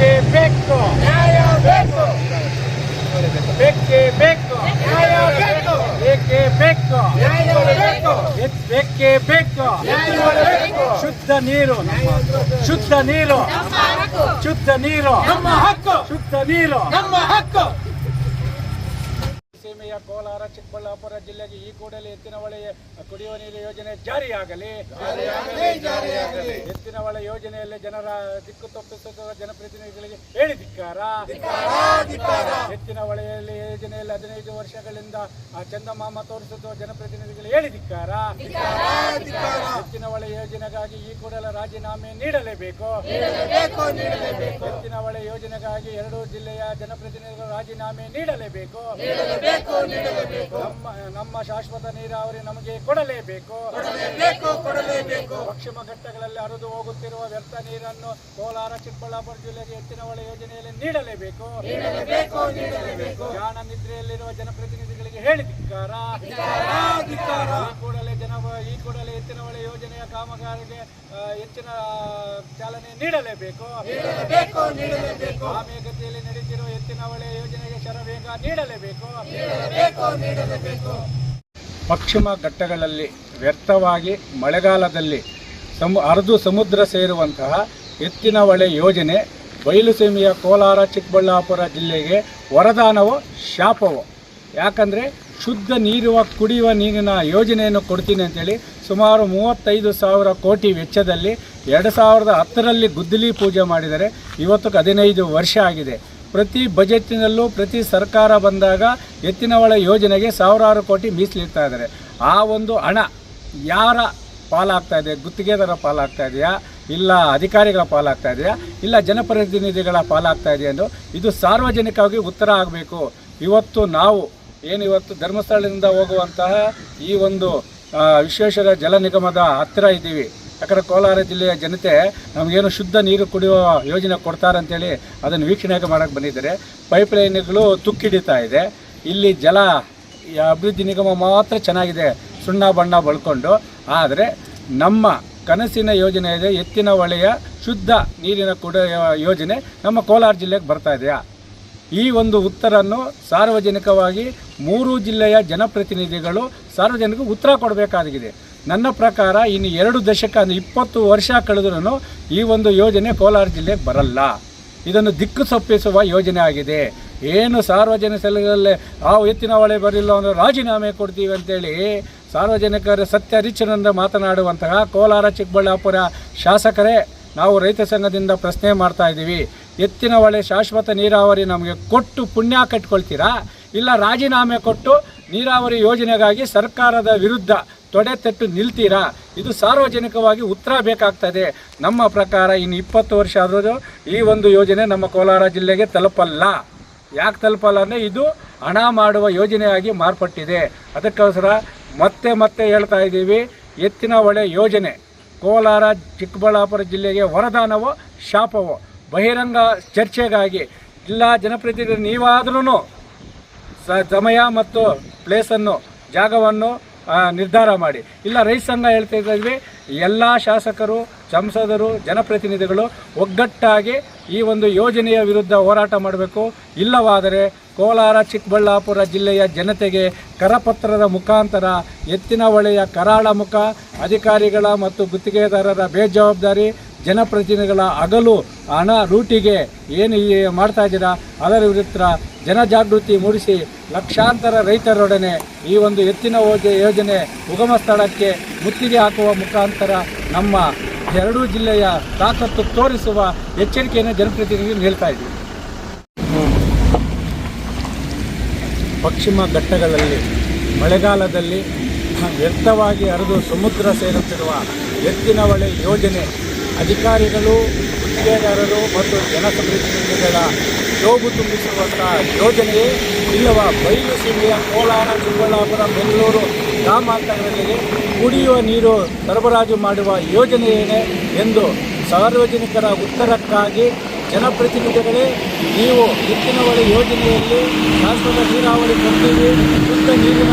ಬೇಕೇ ಬೇಕು ನ್ಯಾಯ ಬೇಕು ಬೇಕೇ ಬೇಕು ನ್ಯಾಯ ಬೇಕು ಬೇಕೇ ಬೇಕು ನ್ಯಾಯಗಳು ಬೇಕು ಎತ್- ಬೇಕೇ ಬೇಕು ಶುದ್ಧ ನೀರು. ಶುದ್ಧ ನೀರು ಶುದ್ಧ ನೀರು. ನಮ್ಮ ಹಕ್ಕು. ಶುದ್ಧ ನೀರು. ನಮ್ಮ ಹಕ್ಕು. ಸೀಮೆಯ ಕೋಲಾರ ಚಿಕ್ಕಬಳ್ಳಾಪುರ ಜಿಲ್ಲೆಗೆ ಈ ಕೂಡಲೇ ಎತ್ತಿನ ಕುಡಿಯುವ ನೀರು ಯೋಜನೆ ಜಾರಿಯಾಗಲಿ. ಎತ್ತಿನ ಹೊಳೆ ಯೋಜನೆಯಲ್ಲಿ ಜನರ ದಿಕ್ಕು ತಪ್ಪಿಸುತ್ತಿರುವ ಜನಪ್ರತಿನಿಧಿಗಳಿಗೆ ಹೇಳಿ ಧಿಕ್ಕಾರ. ಎತ್ತಿನ ಹೊಳೆಯಲ್ಲಿ ಯೋಜನೆಯಲ್ಲಿ ಹದಿನೈದು ವರ್ಷಗಳಿಂದ ಆ ಚಂದಮಾಮ ತೋರಿಸುತ್ತಿರುವ ಜನಪ್ರತಿನಿಧಿಗಳಿಗೆ ಹೇಳಿ ಧಿಕ್ಕಾರ. ಎತ್ತಿನ ಹೊಳೆ ಯೋಜನೆಗಾಗಿ ಈ ಕೂಡಲೇ ರಾಜೀನಾಮೆ ನೀಡಲೇಬೇಕು. ಬೇಕು ನೀಡಲೇಬೇಕು. ಎತ್ತಿನ ಹೊಳೆ ಯೋಜನೆಗಾಗಿ ಎರಡು ಜಿಲ್ಲೆಯ ಜನಪ್ರತಿನಿಧಿಗಳು ರಾಜೀನಾಮೆ ನೀಡಲೇಬೇಕು. ನಮ್ಮ ನಮ್ಮ ಶಾಶ್ವತ ನೀರಾವರಿ ನಮಗೆ ಕೊಡಲೇಬೇಕು. ಕೊಡಲೇಬೇಕು ಕೊಡಲೇಬೇಕು. ಪಶ್ಚಿಮ ಘಟ್ಟಗಳಲ್ಲಿ ಹರಿದು ಹೋಗುತ್ತಿರುವ ವ್ಯರ್ಥ ನೀರನ್ನು ಕೋಲಾರ ಚಿಕ್ಕಬಳ್ಳಾಪುರ ಜಿಲ್ಲೆಗೆ ಎತ್ತಿನ ಒಳ ಯೋಜನೆಯಲ್ಲಿ ನೀಡಲೇಬೇಕು. ನೀಡಲೇಬೇಕು ನೀಡಲೇಬೇಕು. ಜಾಣ ನಿದ್ರೆಯಲ್ಲಿರುವ ಜನಪ್ರತಿನಿಧಿಗಳಿಗೆ ಹೇಳಿ ಧಿಕ್ಕಾರ ಈ ಕೂಡಲೇ ಜನ ಈ ಕೂಡಲೇ ಎತ್ತಿನ ಒಳ ಯೋಜನೆಯ ಕಾಮಗಾರಿಗೆ ಹೆಚ್ಚಿನ ಚಾಲನೆ ನೀಡಲೇಬೇಕು. ನೀಡಲೇಬೇಕು ನೀಡಲೇಬೇಕು. ಆಮೆಗತಿಯಲ್ಲಿ ನಡೆಯುತ್ತಿರುವ ಎತ್ತಿನ ಒಳ ಯೋಜನೆಗೆ ಶರವೇಗ ನೀಡಲೇಬೇಕು. ಪಶ್ಚಿಮ ಘಟ್ಟಗಳಲ್ಲಿ ವ್ಯರ್ಥವಾಗಿ ಮಳೆಗಾಲದಲ್ಲಿ ಸಮ ಅರ್ಧು ಸಮುದ್ರ ಸೇರುವಂತಹ ಎತ್ತಿನ ಹೊಳೆ ಯೋಜನೆ ಬಯಲುಸೀಮೆಯ ಕೋಲಾರ, ಚಿಕ್ಕಬಳ್ಳಾಪುರ ಜಿಲ್ಲೆಗೆ ವರದಾನವೋ, ಶಾಪವೋ? ಯಾಕಂದರೆ ಶುದ್ಧ ನೀರುವ, ಕುಡಿಯುವ ನೀರಿನ ಯೋಜನೆಯನ್ನು ಕೊಡ್ತೀನಿ ಅಂತೇಳಿ ಸುಮಾರು ಮೂವತ್ತೈದು ಸಾವಿರ ಕೋಟಿ ವೆಚ್ಚದಲ್ಲಿ ಎರಡು ಸಾವಿರದ ಹತ್ತರಲ್ಲಿ ಗುದ್ದಲಿ ಪೂಜೆ ಮಾಡಿದರೆ ಇವತ್ತು ಹದಿನೈದು ವರ್ಷ ಆಗಿದೆ. ಪ್ರತಿ ಬಜೆಟ್ಟಿನಲ್ಲೂ ಪ್ರತಿ ಸರ್ಕಾರ ಬಂದಾಗ ಎತ್ತಿನ ಹೊಳೆ ಯೋಜನೆಗೆ ಸಾವಿರಾರು ಕೋಟಿ ಮೀಸಲಿಡ್ತಾ ಇದ್ದಾರೆ. ಆ ಒಂದು ಹಣ ಯಾರ ಪಾಲಾಗ್ತಾ ಇದೆ? ಗುತ್ತಿಗೆದಾರ ಪಾಲಾಗ್ತಾ ಇದೆಯಾ? ಇಲ್ಲ ಅಧಿಕಾರಿಗಳ ಪಾಲಾಗ್ತಾ ಇದೆಯಾ? ಇಲ್ಲ ಜನಪ್ರತಿನಿಧಿಗಳ ಪಾಲಾಗ್ತಾ ಇದೆಯಾ ಎಂದು ಇದು ಸಾರ್ವಜನಿಕವಾಗಿ ಉತ್ತರ ಆಗಬೇಕು. ಇವತ್ತು ನಾವು ಏನು ಇವತ್ತು ಧರ್ಮಸ್ಥಳದಿಂದ ಹೋಗುವಂತಹ ಈ ಒಂದು ವಿಶ್ವೇಶ್ವರ ಜಲ ನಿಗಮದ ಹತ್ತಿರ ಇದ್ದೀವಿ. ಯಾಕಂದರೆ ಕೋಲಾರ ಜಿಲ್ಲೆಯ ಜನತೆ ನಮಗೇನು ಶುದ್ಧ ನೀರು ಕುಡಿಯುವ ಯೋಜನೆ ಕೊಡ್ತಾರೆ ಅಂತೇಳಿ ಅದನ್ನು ವೀಕ್ಷಣೆ ಮಾಡೋಕ್ಕೆ ಬಂದಿದ್ದಾರೆ. ಪೈಪ್ ಲೈನ್ಗಳು ತುಕ್ಕಿಡಿತಾ ಇದೆ. ಇಲ್ಲಿ ಜಲ ಅಭಿವೃದ್ಧಿ ನಿಗಮ ಮಾತ್ರ ಚೆನ್ನಾಗಿದೆ, ಸುಣ್ಣ ಬಣ್ಣ ಬಳ್ಕೊಂಡು. ಆದರೆ ನಮ್ಮ ಕನಸಿನ ಯೋಜನೆ ಇದೆ, ಎತ್ತಿನ ಹೊಳೆಯ ಶುದ್ಧ ನೀರಿನ ಕುಡ ಯೋಜನೆ ನಮ್ಮ ಕೋಲಾರ ಜಿಲ್ಲೆಗೆ ಬರ್ತಾ ಇದೆಯಾ? ಈ ಒಂದು ಉತ್ತರನ್ನು ಸಾರ್ವಜನಿಕವಾಗಿ ಮೂರು ಜಿಲ್ಲೆಯ ಜನಪ್ರತಿನಿಧಿಗಳು ಸಾರ್ವಜನಿಕ ಉತ್ತರ ಕೊಡಬೇಕಾಗಿದೆ. ನನ್ನ ಪ್ರಕಾರ ಇನ್ನು ಎರಡು ದಶಕ, ಅಂದರೆ ಇಪ್ಪತ್ತು ವರ್ಷ ಕಳೆದ್ರೂ ಈ ಒಂದು ಯೋಜನೆ ಕೋಲಾರ ಜಿಲ್ಲೆಗೆ ಬರಲ್ಲ. ಇದನ್ನು ದಿಕ್ಕು ಸೊಪ್ಪಿಸುವ ಯೋಜನೆ ಆಗಿದೆ. ಏನು ಸಾರ್ವಜನಿಕ ಸಲಹೆಯಲ್ಲೇ ಆ ಎತ್ತಿನ ಹೊಳೆ ಬರಲಿಲ್ಲ ಅಂದರೆ ರಾಜೀನಾಮೆ ಕೊಡ್ತೀವಿ ಅಂತೇಳಿ ಸಾರ್ವಜನಿಕರ ಸತ್ಯ ರಿಚನಿಂದ ಮಾತನಾಡುವಂತಹ ಕೋಲಾರ, ಚಿಕ್ಕಬಳ್ಳಾಪುರ ಶಾಸಕರೇ, ನಾವು ರೈತ ಸಂಘದಿಂದ ಪ್ರಶ್ನೆ ಮಾಡ್ತಾ ಇದ್ದೀವಿ. ಎತ್ತಿನ ಹೊಳೆ ಶಾಶ್ವತ ನೀರಾವರಿ ನಮಗೆ ಕೊಟ್ಟು ಪುಣ್ಯ ಕಟ್ಕೊಳ್ತೀರಾ? ಇಲ್ಲ ರಾಜೀನಾಮೆ ಕೊಟ್ಟು ನೀರಾವರಿ ಯೋಜನೆಗಾಗಿ ಸರ್ಕಾರದ ವಿರುದ್ಧ ತೊಡೆ ತಟ್ಟು ನಿಲ್ತೀರಾ? ಇದು ಸಾರ್ವಜನಿಕವಾಗಿ ಉತ್ತರ ಬೇಕಾಗ್ತದೆ. ನಮ್ಮ ಪ್ರಕಾರ ಇನ್ನು ಇಪ್ಪತ್ತು ವರ್ಷ ಆದರೂ ಈ ಒಂದು ಯೋಜನೆ ನಮ್ಮ ಕೋಲಾರ ಜಿಲ್ಲೆಗೆ ತಲುಪಲ್ಲ. ಯಾಕೆ ತಲುಪಲ್ಲ ಅಂದರೆ ಇದು ಹಣ ಮಾಡುವ ಯೋಜನೆಯಾಗಿ ಮಾರ್ಪಟ್ಟಿದೆ. ಅದಕ್ಕೋಸ್ಕರ ಮತ್ತೆ ಮತ್ತೆ ಹೇಳ್ತಾ ಇದ್ದೀವಿ, ಎತ್ತಿನ ಹೊಳೆ ಯೋಜನೆ. ಕೋಲಾರ ಚಿಕ್ಕಬಳ್ಳಾಪುರ ಜಿಲ್ಲೆಗೆ ವರದಾನವೋ, ಶಾಪವೋ? ಬಹಿರಂಗ ಚರ್ಚೆಗಾಗಿ ಜಿಲ್ಲಾ ಜನಪ್ರತಿನಿಧಿ ನೀವಾದ್ರೂ ಸಮಯ ಮತ್ತು ಪ್ಲೇಸನ್ನು, ಜಾಗವನ್ನು ನಿರ್ಧಾರ ಮಾಡಿ. ಇಲ್ಲ, ರೈತ ಸಂಘ ಹೇಳ್ತಾ ಇದ್ದೀವಿ, ಎಲ್ಲ ಶಾಸಕರು, ಸಂಸದರು, ಜನಪ್ರತಿನಿಧಿಗಳು ಒಗ್ಗಟ್ಟಾಗಿ ಈ ಒಂದು ಯೋಜನೆಯ ವಿರುದ್ಧ ಹೋರಾಟ ಮಾಡಬೇಕು. ಇಲ್ಲವಾದರೆ ಕೋಲಾರ, ಚಿಕ್ಕಬಳ್ಳಾಪುರ ಜಿಲ್ಲೆಯ ಜನತೆಗೆ ಕರಪತ್ರದ ಮುಖಾಂತರ ಎತ್ತಿನ ಹೊಳೆಯ ಕರಾಳ ಮುಖ, ಅಧಿಕಾರಿಗಳ ಮತ್ತು ಗುತ್ತಿಗೆದಾರರ ಬೇಜವಾಬ್ದಾರಿ ಜನಪ್ರತಿನಿಧಿಗಳ ಹಗಲು, ಹಣ ರೂಟಿಗೆ ಏನು ಮಾಡ್ತಾ ಇದ್ದೀರಾ? ಅದರ ವಿರುದ್ಧ ಜನಜಾಗೃತಿ ಮೂಡಿಸಿ ಲಕ್ಷಾಂತರ ರೈತರೊಡನೆ ಈ ಒಂದು ಎತ್ತಿನ ಯೋಜನೆ ಯೋಜನೆ ಉಗಮ ಸ್ಥಳಕ್ಕೆ ಮುತ್ತಿಗೆ ಹಾಕುವ ಮುಖಾಂತರ ನಮ್ಮ ಎರಡೂ ಜಿಲ್ಲೆಯ ತಾಕತ್ತು ತೋರಿಸುವ ಎಚ್ಚರಿಕೆಯನ್ನು ಜನಪ್ರತಿನಿಧಿಗಳು ಹೇಳ್ತಾ ಇದ್ದೀವಿ. ಪಶ್ಚಿಮ ಘಟ್ಟಗಳಲ್ಲಿ ಮಳೆಗಾಲದಲ್ಲಿ ವ್ಯರ್ಥವಾಗಿ ಹರಿದು ಸಮುದ್ರ ಸೇರುತ್ತಿರುವ ಎತ್ತಿನ ಹೊಳೆ ಯೋಜನೆ ಅಧಿಕಾರಿಗಳು, ಗುತ್ತಿಗೆದಾರರು ಮತ್ತು ಜನಪ್ರತಿನಿಧಿಗಳ ಜೋಗು ತುಂಬಿಸುವಂತಹ ಯೋಜನೆಯೇ ಇಲ್ಲವ ಬಯಲು ಸೀಮೆಯ ಕೋಲಾರ, ಚಿಕ್ಕಬಳ್ಳಾಪುರ, ಬೆಂಗಳೂರು ಗ್ರಾಮಾಂತರಗಳಿಗೆ ಕುಡಿಯುವ ನೀರು ಸರಬರಾಜು ಮಾಡುವ ಯೋಜನೆಯೇನೆ ಎಂದು ಸಾರ್ವಜನಿಕರ ಉತ್ತರಕ್ಕಾಗಿ ಜನಪ್ರತಿನಿಧಿಗಳೇ, ನೀವು ಹೆಚ್ಚಿನ ಯೋಜನೆಯಲ್ಲಿ ಶಾಶ್ವತ ನೀರಾವರಿ ಕೊಡ್ತೀವಿ, ಶುದ್ಧ ನೀರಿನ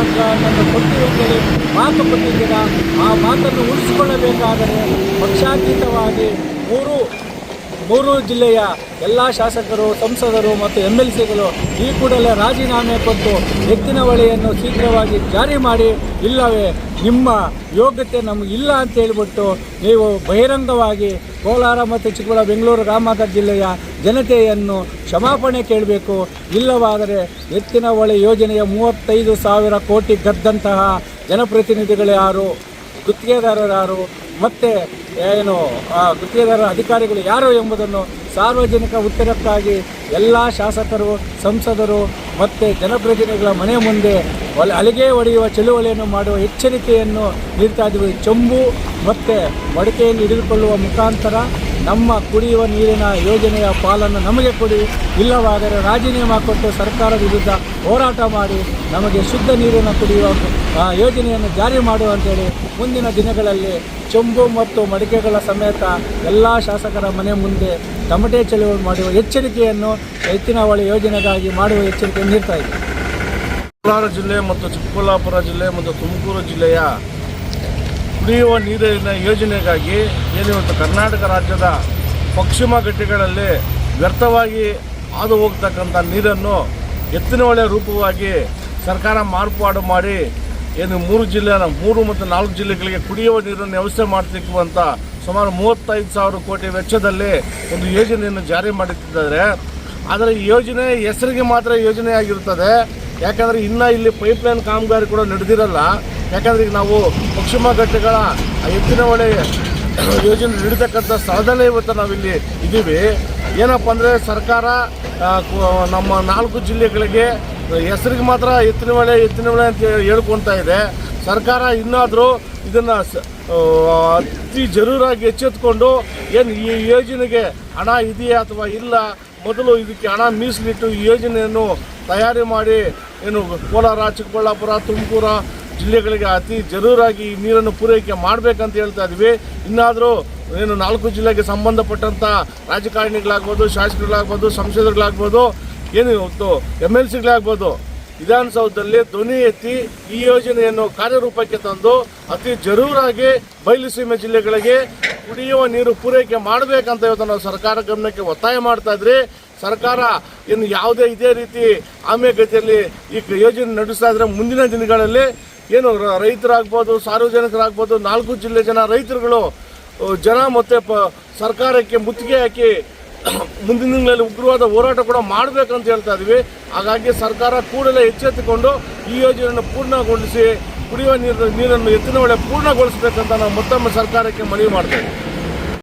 ಕೊಡ್ತೀವಿ ಅಂತೇಳಿ ಮಾತು ಕೊಟ್ಟಿದ್ದೀರಾ? ಆ ಮಾತನ್ನು ಉಳಿಸಿಕೊಳ್ಳಬೇಕಾದರೆ ಪಕ್ಷಾತೀತವಾಗಿ ಮೂರು ಮೂರು ಜಿಲ್ಲೆಯ ಎಲ್ಲ ಶಾಸಕರು, ಸಂಸದರು ಮತ್ತು ಎಂ ಎಲ್ ಸಿಗಳು ಈ ಕೂಡಲೇ ರಾಜೀನಾಮೆ ಕೊಟ್ಟು ಎತ್ತಿನ ಹೊಳೆಯನ್ನು ಶೀಘ್ರವಾಗಿ ಜಾರಿ ಮಾಡಿ, ಇಲ್ಲವೇ ನಿಮ್ಮ ಯೋಗ್ಯತೆ ನಮಗೆ ಇಲ್ಲ ಅಂತ ಹೇಳಿಬಿಟ್ಟು ನೀವು ಬಹಿರಂಗವಾಗಿ ಕೋಲಾರ ಮತ್ತು ಚಿಕ್ಕಬಳ್ಳಾಪುರ, ಬೆಂಗಳೂರು ಗ್ರಾಮಾಂತರ ಜಿಲ್ಲೆಯ ಜನತೆಯನ್ನು ಕ್ಷಮಾಪಣೆ ಕೇಳಬೇಕು. ಇಲ್ಲವಾದರೆ ಎತ್ತಿನ ಹೊಳೆ ಯೋಜನೆಯ ಮೂವತ್ತೈದು ಸಾವಿರ ಕೋಟಿ ಗದ್ದಂತಹ ಜನಪ್ರತಿನಿಧಿಗಳು ಯಾರು? ಗುತ್ತಿಗೆದಾರರು ಯಾರು ಮತ್ತು ಏನು ಗುತ್ತಿಗೆದಾರ ಅಧಿಕಾರಿಗಳು ಯಾರು ಎಂಬುದನ್ನು ಸಾರ್ವಜನಿಕ ಉತ್ತರಕ್ಕಾಗಿ ಎಲ್ಲ ಶಾಸಕರು, ಸಂಸದರು ಮತ್ತು ಜನಪ್ರತಿನಿಧಿಗಳ ಮನೆ ಮುಂದೆ ಒಲೆ, ಅಲಿಗೆ ಒಡೆಯುವ ಚಳುವಳಿಯನ್ನು ಮಾಡುವ ಎಚ್ಚರಿಕೆಯನ್ನು ನೀಡ್ತಾ ಇದ್ದೀವಿ. ಚೊಂಬು ಮತ್ತು ಮಡಿಕೆಯಲ್ಲಿ ಹಿಡಿದುಕೊಳ್ಳುವ ಮುಖಾಂತರ ನಮ್ಮ ಕುಡಿಯುವ ನೀರಿನ ಯೋಜನೆಯ ಪಾಲನ್ನು ನಮಗೆ ಕೊಡಿ. ಇಲ್ಲವಾದರೆ ರಾಜೀನಾಮೆ ಕೊಟ್ಟು ಸರ್ಕಾರದ ವಿರುದ್ಧ ಹೋರಾಟ ಮಾಡಿ ನಮಗೆ ಶುದ್ಧ ನೀರನ್ನು ಕುಡಿಯುವ ಯೋಜನೆಯನ್ನು ಜಾರಿ ಮಾಡು ಅಂತೇಳಿ ಮುಂದಿನ ದಿನಗಳಲ್ಲಿ ಚೊಂಬು ಮತ್ತು ಮಡಿಕೆಗಳ ಸಮೇತ ಎಲ್ಲ ಶಾಸಕರ ಮನೆ ಮುಂದೆ ತಮಟೆ ಚಳುವಳಿ ಮಾಡುವ ಎಚ್ಚರಿಕೆಯನ್ನು ಎತ್ತಿನವಳಿ ಯೋಜನೆಗಾಗಿ ಮಾಡುವ ಎಚ್ಚರಿಕೆಯನ್ನು ನೀಡ್ತಾ ಇದೆ ಕೋಲಾರ ಜಿಲ್ಲೆ ಮತ್ತು ಚಿಕ್ಕಬಳ್ಳಾಪುರ ಜಿಲ್ಲೆ ಮತ್ತು ತುಮಕೂರು ಜಿಲ್ಲೆಯ ಕುಡಿಯುವ ನೀರಿನ ಯೋಜನೆಗಾಗಿ ಏನಿವತ್ತು ಕರ್ನಾಟಕ ರಾಜ್ಯದ ಪಶ್ಚಿಮ ಘಟ್ಟಗಳಲ್ಲಿ ವ್ಯರ್ಥವಾಗಿ ಹಾದು ಹೋಗ್ತಕ್ಕಂಥ ನೀರನ್ನು ಎತ್ತಿನ ಹೊಳೆ ರೂಪವಾಗಿ ಸರ್ಕಾರ ಮಾರ್ಪಾಡು ಮಾಡಿ ಏನು ಮೂರು ಜಿಲ್ಲೆ ಮೂರು ಮತ್ತು ನಾಲ್ಕು ಜಿಲ್ಲೆಗಳಿಗೆ ಕುಡಿಯುವ ನೀರನ್ನು ವ್ಯವಸ್ಥೆ ಮಾಡ್ತಿಕ್ಕುವಂಥ ಸುಮಾರು ಮೂವತ್ತೈದು ಸಾವಿರ ಕೋಟಿ ವೆಚ್ಚದಲ್ಲಿ ಒಂದು ಯೋಜನೆಯನ್ನು ಜಾರಿ ಮಾಡುತ್ತಿದ್ದಾರೆ ಆದರೆ ಈ ಯೋಜನೆ ಹೆಸರಿಗೆ ಮಾತ್ರ ಯೋಜನೆ ಆಗಿರುತ್ತದೆ ಯಾಕಂದರೆ ಇನ್ನೂ ಇಲ್ಲಿ ಪೈಪ್ಲೈನ್ ಕಾಮಗಾರಿ ಕೂಡ ನಡೆದಿರಲ್ಲ. ಯಾಕಂದರೆ ಈಗ ನಾವು ಪಶ್ಚಿಮ ಘಟ್ಟಗಳ ಎತ್ತಿನ ಹೊಳೆ, ಯೋಜನೆ ನೀಡತಕ್ಕಂಥ ಸ್ಥಳದಲ್ಲೇ ಇವತ್ತು ನಾವಿಲ್ಲಿ ಇದ್ದೀವಿ ಏನಪ್ಪ ಅಂದರೆ ಸರ್ಕಾರ ನಮ್ಮ ನಾಲ್ಕು ಜಿಲ್ಲೆಗಳಿಗೆ ಹೆಸರಿಗೆ ಮಾತ್ರ ಎತ್ತಿನ ಹೊಳೆ ಎತ್ತಿನ ಹೊಳೆ ಅಂತ ಹೇಳ್ಕೊಳ್ತಾ ಇದೆ. ಸರ್ಕಾರ ಇನ್ನಾದರೂ ಇದನ್ನು ಅತಿ ಜರೂರಾಗಿ ಎಚ್ಚೆತ್ಕೊಂಡು ಏನು ಈ ಯೋಜನೆಗೆ ಹಣ ಇದೆಯಾ ಅಥವಾ ಇಲ್ಲ, ಮೊದಲು ಇದಕ್ಕೆ ಹಣ ಮೀಸಲಿಟ್ಟು ಈ ಯೋಜನೆಯನ್ನು ತಯಾರಿ ಮಾಡಿ, ಏನು ಕೋಲಾರ, ಚಿಕ್ಕಬಳ್ಳಾಪುರ, ತುಮಕೂರು ಜಿಲ್ಲೆಗಳಿಗೆ ಅತಿ ಜರೂರಾಗಿ ಈ ನೀರನ್ನು ಪೂರೈಕೆ ಮಾಡಬೇಕಂತ ಹೇಳ್ತಾ ಇದ್ವಿ. ಇನ್ನಾದರೂ ಏನು ನಾಲ್ಕು ಜಿಲ್ಲೆಗೆ ಸಂಬಂಧಪಟ್ಟಂಥ ರಾಜಕಾರಣಿಗಳಾಗ್ಬೋದು, ಶಾಸಕರುಗಳಾಗ್ಬೋದು, ಸಂಸದರುಗಳಾಗ್ಬೋದು, ಏನು ಇವತ್ತು ಎಂ ಎಲ್ ಸಿಗಳಾಗ್ಬೋದು ವಿಧಾನಸೌಧದಲ್ಲಿ ಧ್ವನಿ ಎತ್ತಿ ಈ ಯೋಜನೆಯನ್ನು ಕಾರ್ಯರೂಪಕ್ಕೆ ತಂದು ಅತಿ ಜರೂರಾಗಿ ಬಯಲುಸೀಮೆ ಜಿಲ್ಲೆಗಳಿಗೆ ಕುಡಿಯುವ ನೀರು ಪೂರೈಕೆ ಮಾಡಬೇಕಂತ ಇವತ್ತು ನಾವು ಸರ್ಕಾರ ಗಮನಕ್ಕೆ ಒತ್ತಾಯ ಮಾಡ್ತಾ ಇದ್ರಿ. ಸರ್ಕಾರ ಇನ್ನು ಯಾವುದೇ ಇದೇ ರೀತಿ ಆಮೆಗತಿಯಲ್ಲಿ ಈ ಯೋಜನೆ ನಡೆಸ್ತಾ ಇದ್ರೆ ಮುಂದಿನ ದಿನಗಳಲ್ಲಿ ಏನು ರೈತರಾಗ್ಬೋದು, ಸಾರ್ವಜನಿಕರಾಗ್ಬೋದು, ನಾಲ್ಕು ಜಿಲ್ಲೆ ಜನ ರೈತರುಗಳು ಜನ ಮತ್ತು ಪ, ಸರ್ಕಾರಕ್ಕೆ ಮುತ್ತಿಗೆ ಹಾಕಿ ಮುಂದಿನ ದಿನಗಳಲ್ಲಿ ಉಗ್ರವಾದ ಹೋರಾಟ ಕೂಡ ಮಾಡಬೇಕಂತ ಹೇಳ್ತಾ ಇದ್ದೀವಿ ಹಾಗಾಗಿ ಸರ್ಕಾರ ಕೂಡಲೇ ಎಚ್ಚೆತ್ತುಕೊಂಡು ಈ ಯೋಜನೆಯನ್ನು ಪೂರ್ಣಗೊಳಿಸಿ ಕುಡಿಯುವ ನೀರು ನೀರನ್ನು ಎತ್ತಿನ ಒಳ್ಳೆ ಪೂರ್ಣಗೊಳಿಸಬೇಕಂತ ನಾವು ಮತ್ತೊಮ್ಮೆ ಸರ್ಕಾರಕ್ಕೆ ಮನವಿ ಮಾಡ್ತೇವೆ